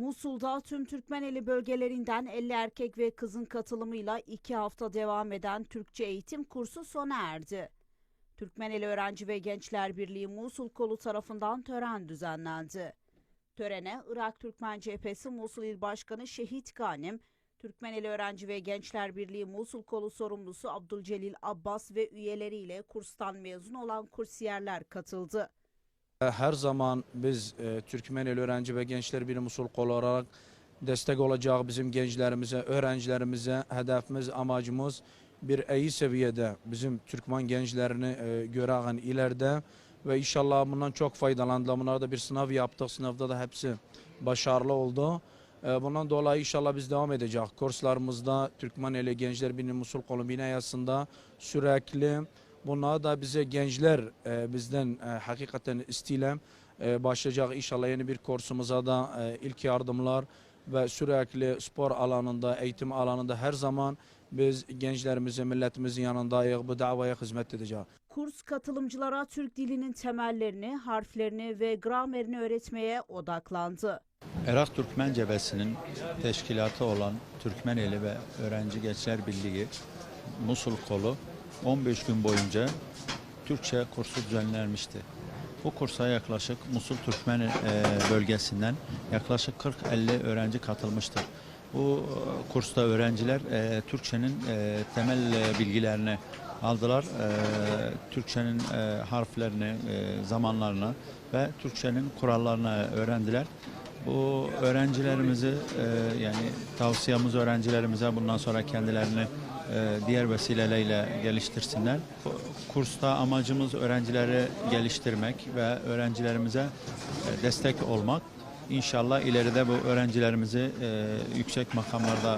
Musul'da tüm Türkmeneli bölgelerinden 50 erkek ve kızın katılımıyla 2 hafta devam eden Türkçe eğitim kursu sona erdi. Türkmeneli Öğrenci ve Gençler Birliği Musul Kolu tarafından tören düzenlendi. Törene Irak Türkmen Cephesi Musul İl Başkanı Şehit Ganim, Türkmeneli Öğrenci ve Gençler Birliği Musul Kolu sorumlusu Abdülcelil Abbas ve üyeleriyle kurstan mezun olan kursiyerler katıldı. Her zaman biz e, Türkmeneli Öğrenci ve Gençler Birliği Musul Kolu olarak destek olacak bizim gençlerimize, öğrencilerimize hedefimiz, amacımız bir iyi seviyede bizim Türkmen gençlerini e, gören ileride ve inşallah bundan çok faydalandılar. Bunlar da bir sınav yaptık. Sınavda da hepsi başarılı oldu. E, Bundan dolayı inşallah biz devam edeceğiz. Kurslarımızda Türkmeneli Gençler Birliği Musul Kolu binayasında sürekli Bunlar da bize gençler e, bizden e, hakikaten istiyorum. E, başlayacak inşallah yeni bir kursumuza da e, ilk yardımlar ve sürekli spor alanında, eğitim alanında her zaman biz gençlerimizin, milletimizin yanındayız. Bu davaya hizmet edeceğiz. Kurs katılımcılara Türk dilinin temellerini, harflerini ve gramerini öğretmeye odaklandı. Irak Türkmen Cebesi'nin teşkilatı olan Türkmeneli ve Öğrenci Gençler Birliği Musul Kolu 15 gün boyunca Türkçe kursu düzenlenmişti. Bu kursa yaklaşık Musul Türkmen e, bölgesinden yaklaşık 40-50 öğrenci katılmıştır. Bu e, kursta öğrenciler e, Türkçenin temel bilgilerini aldılar. Türkçenin harflerini, zamanlarını ve Türkçenin kurallarını öğrendiler. Bu öğrencilerimizi yani tavsiyemiz öğrencilerimize bundan sonra kendilerini diğer vesilelerle geliştirsinler. Kursta amacımız öğrencileri geliştirmek ve öğrencilerimize e, destek olmak. İnşallah ileride bu öğrencilerimizi e, yüksek makamlarda,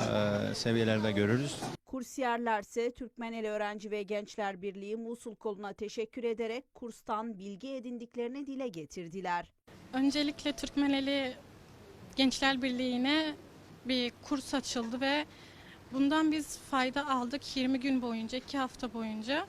e, seviyelerde görürüz. Kursiyerlerse Türkmeneli Öğrenci ve Gençler Birliği Musul Kolu'na teşekkür ederek kurstan bilgi edindiklerini dile getirdiler. Öncelikle Türkmeneli Gençler Birliği'ne bir kurs açıldı ve bundan biz fayda aldık 20 gün boyunca, 2 hafta boyunca.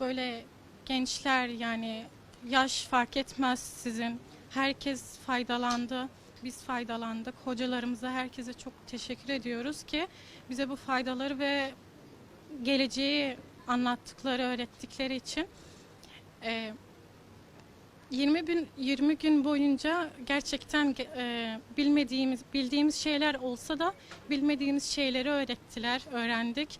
Böyle gençler yani yaş fark etmez sizin. Herkes faydalandı. Biz faydalandık. Hocalarımıza, herkese çok teşekkür ediyoruz ki bize bu faydaları ve geleceği anlattıkları, öğrettikleri için. Ee, 20 gün 20 gün boyunca gerçekten e, bilmediğimiz bildiğimiz şeyler olsa da bilmediğimiz şeyleri öğrettiler, öğrendik.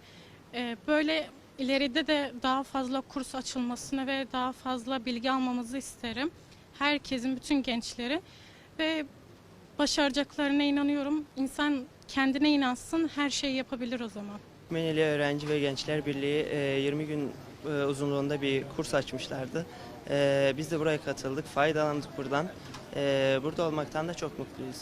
E, böyle ileride de daha fazla kurs açılmasını ve daha fazla bilgi almamızı isterim. Herkesin, bütün gençlerin ve başaracaklarına inanıyorum. İnsan kendine inansın, her şeyi yapabilir o zaman. Meneli Öğrenci ve Gençler Birliği e, 20 gün e, uzunluğunda bir kurs açmışlardı. E, Biz de buraya katıldık, faydalandık buradan. E, Burada olmaktan da çok mutluyuz.